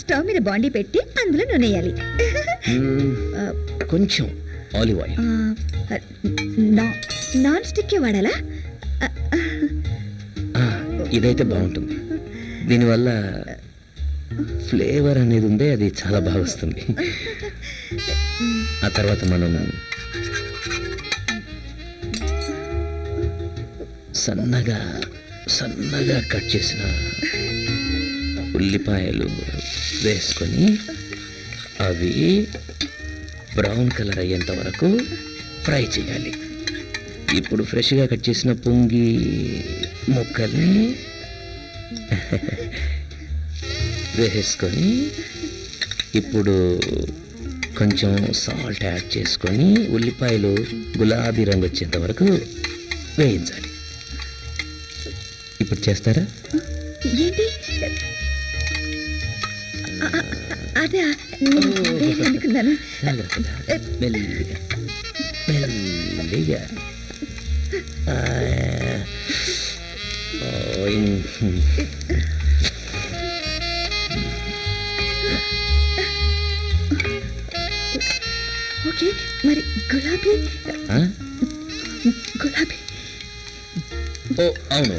Stove మీద బాండీ పెట్టి అందులో నూనె వేయాలి. కొంచెం ఆలివ్ ఆయిల్. నాన్ స్టిక్ వాడాలా? ఇదైతే బాగుంటుంది. దీనివల్ల ఫ్లేవర్ అనేది ఉందే అది చాలా బాగా వస్తుంది. తర్వాత మనం సన్నగా సన్నగా కట్ చేసిన ఉల్లిపాయలు వేసుకొని అవి బ్రౌన్ కలర్ అయ్యేంత వరకు ఫ్రై చేయాలి. ఇప్పుడు ఫ్రెష్గా కట్ చేసిన పొంగి ముక్కల్ని వేసుకొని ఇప్పుడు కొంచెం సాల్ట్ యాడ్ చేసుకొని ఉల్లిపాయలు గులాబీ రంగు వచ్చేంత వరకు వేయించాలి. ఇప్పుడు చేస్తారా? ఏంటి? అదే అనుకున్నాను. మెల్లిగా మెల్లిగా. ఓకే మరి గులాబీ? గులాబీ. ఓ అవును.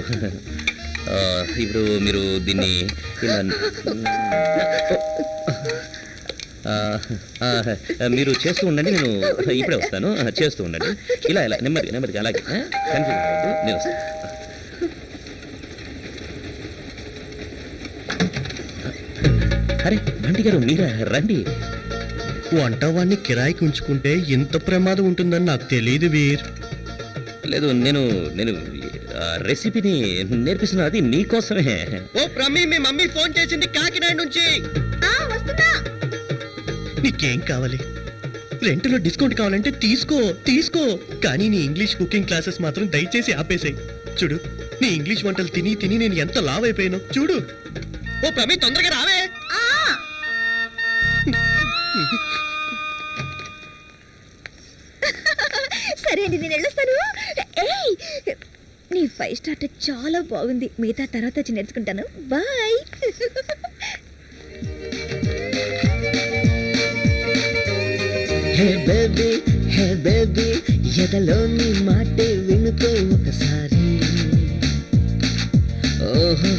ఇప్పుడు మీరు దీన్ని ఇలా మీరు చేస్తూ ఉండండి నేను ఇప్పుడే వస్తాను. చేస్తూ ఉండండి. ఇలా ఇలా నెమ్మదిగా నెమ్మదిగా అలాగే. కన్ఫ్యూజ్ అవ్వద్దు నేను వస్తాను. అరే బంటి గారు మీరా రండి. వంట వాడిని కిరాయికి ఉంచుకుంటే ఇంత ప్రమాదం ఉంటుందని నాకు తెలియదు వీర్. లేదు నేను నేను ఆ, రెసిపీని నేర్పిస్తున్నా అది మీకోసమే ఓ ప్రమీ మీ మమ్మీ ఫోన్ చేసింది కాకినాడ నుంచి. ఆ, వస్తున్నా. నీకేం కావాలి? రెంట్లో డిస్కౌంట్ కావాలంటే తీసుకో తీసుకో. కానీ నీ ఇంగ్లీష్ కుకింగ్ క్లాసెస్ మాత్రం దయచేసి ఆపేసాయి. చూడు నీ ఇంగ్లీష్ వంటలు తిని తిని నేను ఎంత లావ్ అయిపోయాను చూడు. ఓ ప్రమీ తొందరగా రావే. ఆ! సరేండి నేను వెళ్ళొస్తాను ఏయ్! నీ ఫైవ్ స్టార్ టచ్ చాలా బాగుంది. మిగతా తర్వాత వచ్చి నేర్చుకుంటాను. Bye hey baby hey baby ఎదలోని మాటే వినుకో ఒకసారి. ఓహో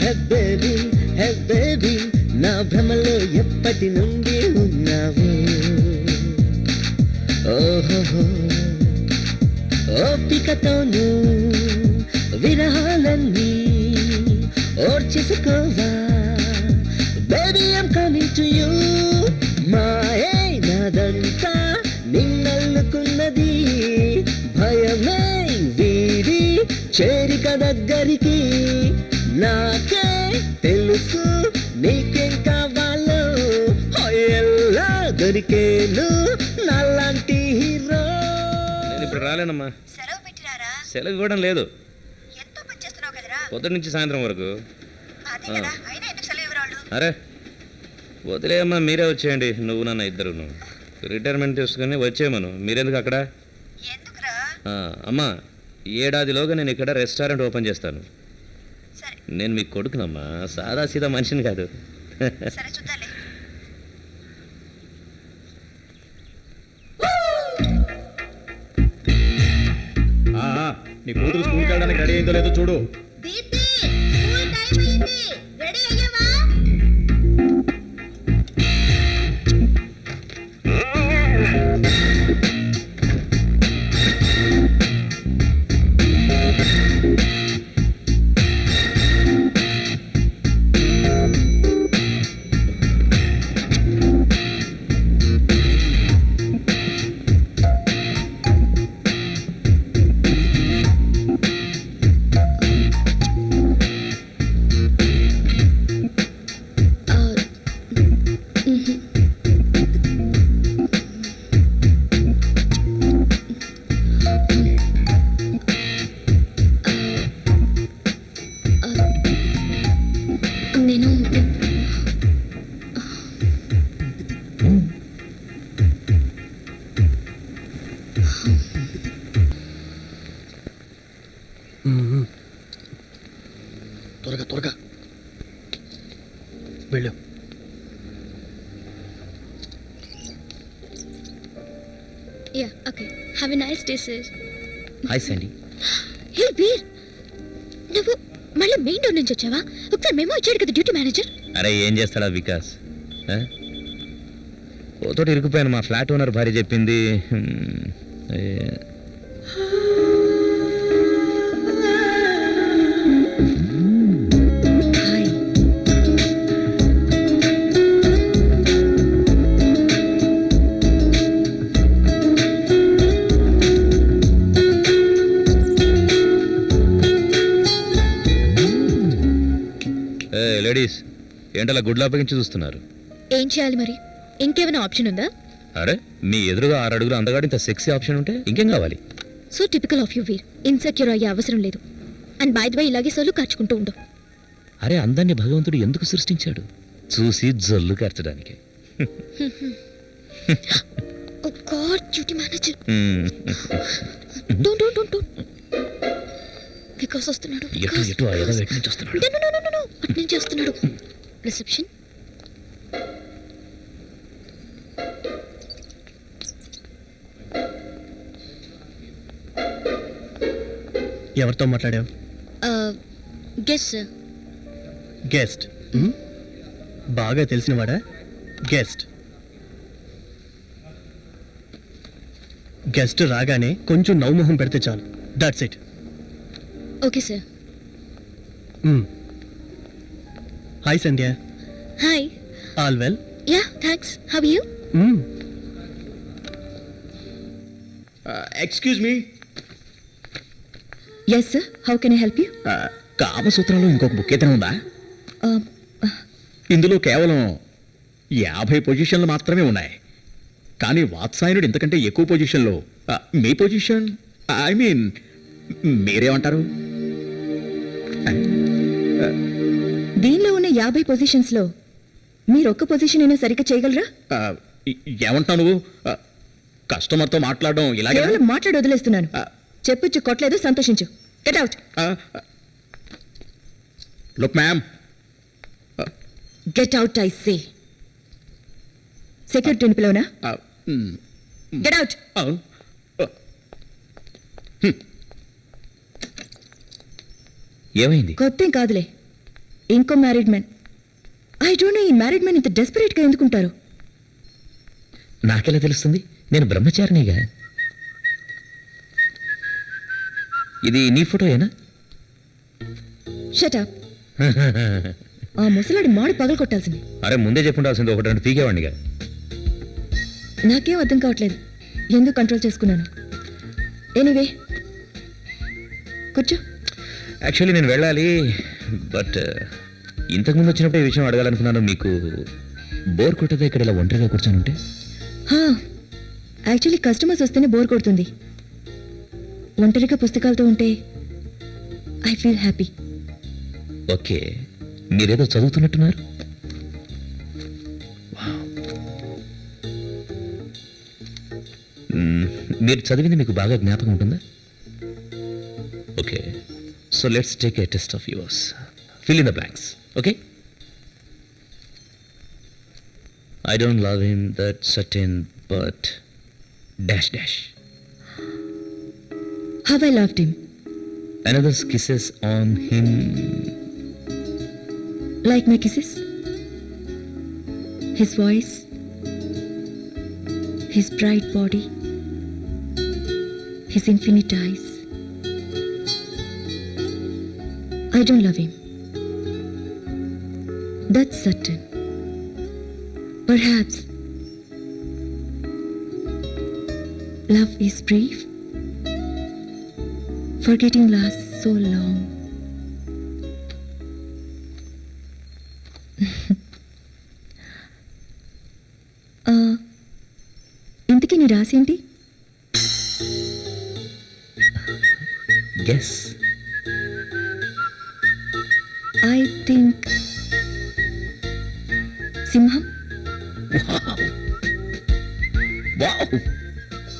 హే బేబీ హే బేబీ నా భ్రమలో ఎప్పటి నుండి ఉన్నావు? ఓపికతోను విరహాలన్నీ ఓర్చేసుకోవా. Baby I'm coming to you మాయే నాదంతా నిన్నల్లుకున్నది భయమే వీరి చేరిక దగ్గరికి. నాకే తెలుసు నీకేం కావాలో. ఎలా దొరికేను. రాలేనమ్మా. సెలవు ఇవ్వడం లేదు. పొద్దున్న నుంచి సాయంత్రం వరకు. అరే వదిలేయమ్మా మీరే వచ్చేయండి. నువ్వు నాన్న ఇద్దరు రిటైర్మెంట్ తీసుకుని వచ్చేయమను. మీరెందుకు అక్కడ? అమ్మా ఏడాదిలోగా నేను ఇక్కడ రెస్టారెంట్ ఓపెన్ చేస్తాను. నేను మీకు కొడుకునమ్మా. సాదా సీదా మనిషిని కాదు. నీ కూతురు స్కూల్కి వెళ్ళడానికి రెడీ అయిందో లేదో చూడు. Sir. Hi Sandy hey Veer నువ్వు మళ్ళీ మెయిన్ డోర్ నుంచి వచ్చావా? ఒకసారి మేము ఇచ్చాడు కదా డ్యూటీ మేనేజర్. అరే ఏం చేస్తాడా వికాస్? ఓతోటి ఇరుకుపోయాను మా ఫ్లాట్ ఓనర్ భార్య చెప్పింది. ఏ- ఏంటలా గుడ్లు అప్పగించి చూస్తున్నారు? ఏం చేయాలి మరి? ఇంకేమైనా ఆప్షన్ ఉందా? అరే మీ ఎదురుగా ఆరు అడుగులు అందగాడు ఇంత సెక్సీ ఆప్షన్ ఉంటే ఇంకేం కావాలి? So typical of you Veer. Insecure అయ్యే అవసరం లేదు. అండ్ బై బై ఇలాగే సొల్లు ఖర్చుకుంటూ ఉండు. అరే అందాన్ని భగవంతుడు ఎందుకు సృష్టించాడు? చూసి జల్లు కరచడానికి. ఓ god duty manager hmm. Don't don't don't don't Vikas వస్తున్నాడు. ఎటు వికాస్, ఎటు ఆ ఎదవ వికాస్. ఎటు నుంచి వస్తున్నాడు? No, no, no, no, no, no. అటు నుంచి వస్తున్నాడు. రిసెప్షన్ ఎవరితో మాట్లాడావు? గెస్ గెస్ట్ బాగా తెలిసినవాడా? గెస్ట్ గెస్ట్ రాగానే కొంచెం నవ్వుమొహం పెడితే చాలు. That's it okay sir hi Sandhya hi all well yeah thanks how you excuse me yes sir how can I help you కామసూత్రంలో ఇంకొక బుక్ ఏదైనా ఉందా ఇందులో కేవలం యాభై పొజిషన్లు మాత్రమే ఉన్నాయి కానీ వాత్సాయనుడు ఇంతకంటే ఎక్కువ పొజిషన్లో మీ పొజిషన్ ఐ మీన్ మీరేమంటారు దీనిలో యాభై పొజిషన్స్లో మీరు ఒక్క పొజిషన్ అయినా సరిగ్గా చేయగలరా? ఏమంటావు నువ్వు? కస్టమర్తో మాట్లాడడం ఇలాగే? కేవలం మాట్లాడి వదిలేస్తున్నాను. చెప్పుచ్చు కొట్టలేదు సంతోషించు. Get out look ma'am get out I say సెక్యూరిటీని పిలవనా గెట్ అవుట్ ఏమైంది? కొత్త కాదులే. ఇంకో married man I don't know ఈ మ్యారీడ్ మ్యాన్ ఇంత డెస్పరేట్గా ఎందుకుంటారు? నాకెలా తెలుస్తుంది? నేను బ్రహ్మచారినిగా. ఇది నీ ఫోటోయేనా? షట్ అప్ ఆ ముసలాడి మాడు పగలు కొట్టాల్సింది. అరే ముందే చెప్పుండాల్సింది ఒకటి రెండు పీకేవాడినిగా. నాకేం అర్థం కావట్లేదు. ఎందుకు కంట్రోల్ చేసుకున్నాను? ఎనీవే కూర్చో. యాక్చువల్లీ నేను వెళ్ళాలి బట్ ఇంతకుముందు వచ్చినప్పుడు ఈ విషయం అడగాలనుకున్నాను. మీకు బోర్ కొట్టదా ఇక్కడ ఇలా ఒంటరిగా కూర్చొని ఉంటే యాక్చువల్లీ కస్టమర్స్ వస్తేనే బోర్ కొడుతుంది. ఒంటరిగా పుస్తకాలతో ఉంటే ఐ ఫీల్ హ్యాపీ ఓకే మీరేదో చదువుతున్నట్టున్నారు? మీరు చదివింది మీకు బాగా జ్ఞాపకం ఉంటుందా? Okay. So let's take a test of yours. Fill in the blanks. Okay? I don't love him, that certain, but. dash dash. Have I loved him? Another's kisses on him. Like my kisses? His voice? His bright body? His infinite eyes? I don't love him. That's certain. Perhaps love is brief, forgetting lasts so long. ఆ, ఇంతకీ నీ రాసి ఏంటి guess think సింహం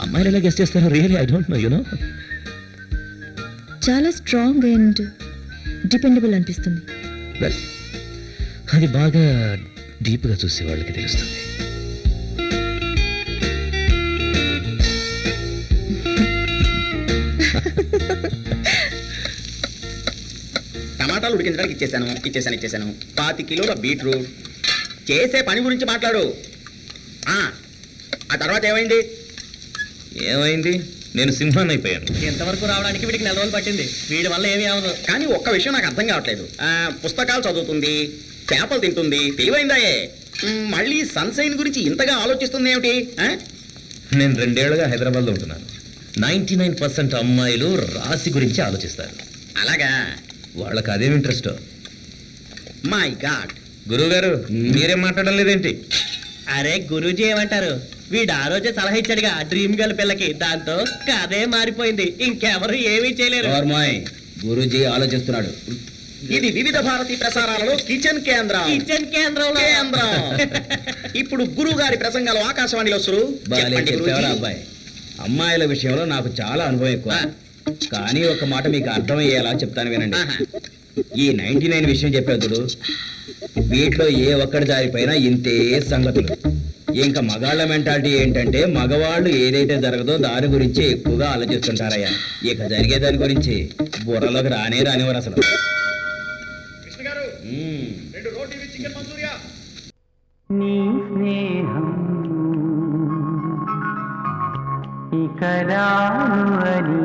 అమ్మాయిలు ఎలా guess చేస్తారో really I don't know you know చాలా స్ట్రాంగ్ అండ్ డిపెండబుల్ అనిపిస్తుంది. వెల్ అది బాగా డీప్గా చూసే వాళ్ళకి తెలుస్తుంది. టమాటాలు ఉడికించడానికి ఇచ్చేసాను ఇచ్చేసాను ఇచ్చేసాను పాతి కిలోల బీట్రూట్. చేసే పని గురించి మాట్లాడు. ఆ, ఆ తర్వాత ఏమైంది? ఏమైంది? నేను సింహాన్ని అయిపోయాను. ఎంతవరకు రావడానికి వీడికి నెల రోజులు పట్టింది. వీడి వల్ల ఏమీ అవ్వదు. కానీ ఒక్క విషయం నాకు అర్థం కావట్లేదు. ఆ, పుస్తకాలు చదువుతుంది చేపలు తింటుంది తెలివైందాయే మ్, మళ్ళీ సన్సైన్ గురించి ఇంతగా ఆలోచిస్తుంది ఏమిటి? ఆ? నేను రెండేళ్ళుగా హైదరాబాద్లో ఉంటున్నాను. నైంటీ నైన్ పర్సెంట్ అమ్మాయిలు రాశి గురించి ఆలోచిస్తారు. అలాగా? వాళ్ళకి అదేం ఇంట్రెస్ట్ మై గాడ్ గురువు గారు మీరేం మాట్లాడడం లేదేంటి? అరే గురూజీ ఏమంటారు? వీడు ఆ రోజే సలహా ఇచ్చాడుగా డ్రీమ్ గర్ల్ పిల్లకి. దాంతో కథే మారిపోయింది. ఇంకెవరు ఏమీ చేయలేరు. గురూజీ ఆలోచిస్తున్నాడు. ఇది వివిధ భారతి ప్రసారాలలో కిచెన్ కేంద్రం కిచెన్ కేంద్రంలో? కేంద్రం ఇప్పుడు గురువు గారి ప్రసంగాలు ఆకాశవాణిలో సురు. చెప్పండి గురూజీ. అబ్బాయి. అమ్మాయిల విషయంలో నాకు చాలా అనుభవం ఎక్కువ. కానీ ఒక మాట మీకు అర్థమయ్యేలా చెప్తాను వినండి. ఈ నైన్టీ నైన్ విషయం చెప్పేదుడు వీటిలో ఏ ఒక్కడి దారిపైన ఇంతే సంగతులు. ఇంకా మగాళ్ళ మెంటాలిటీ ఏంటంటే మగవాళ్ళు ఏదైతే జరగదో దాని గురించి ఎక్కువగా ఆలోచిస్తుంటారయ్యా. ఇక జరిగే దాని గురించి బుర్రలోకి రానే రానివారు అసలు. నీ స్నేహం ఇక రాను అని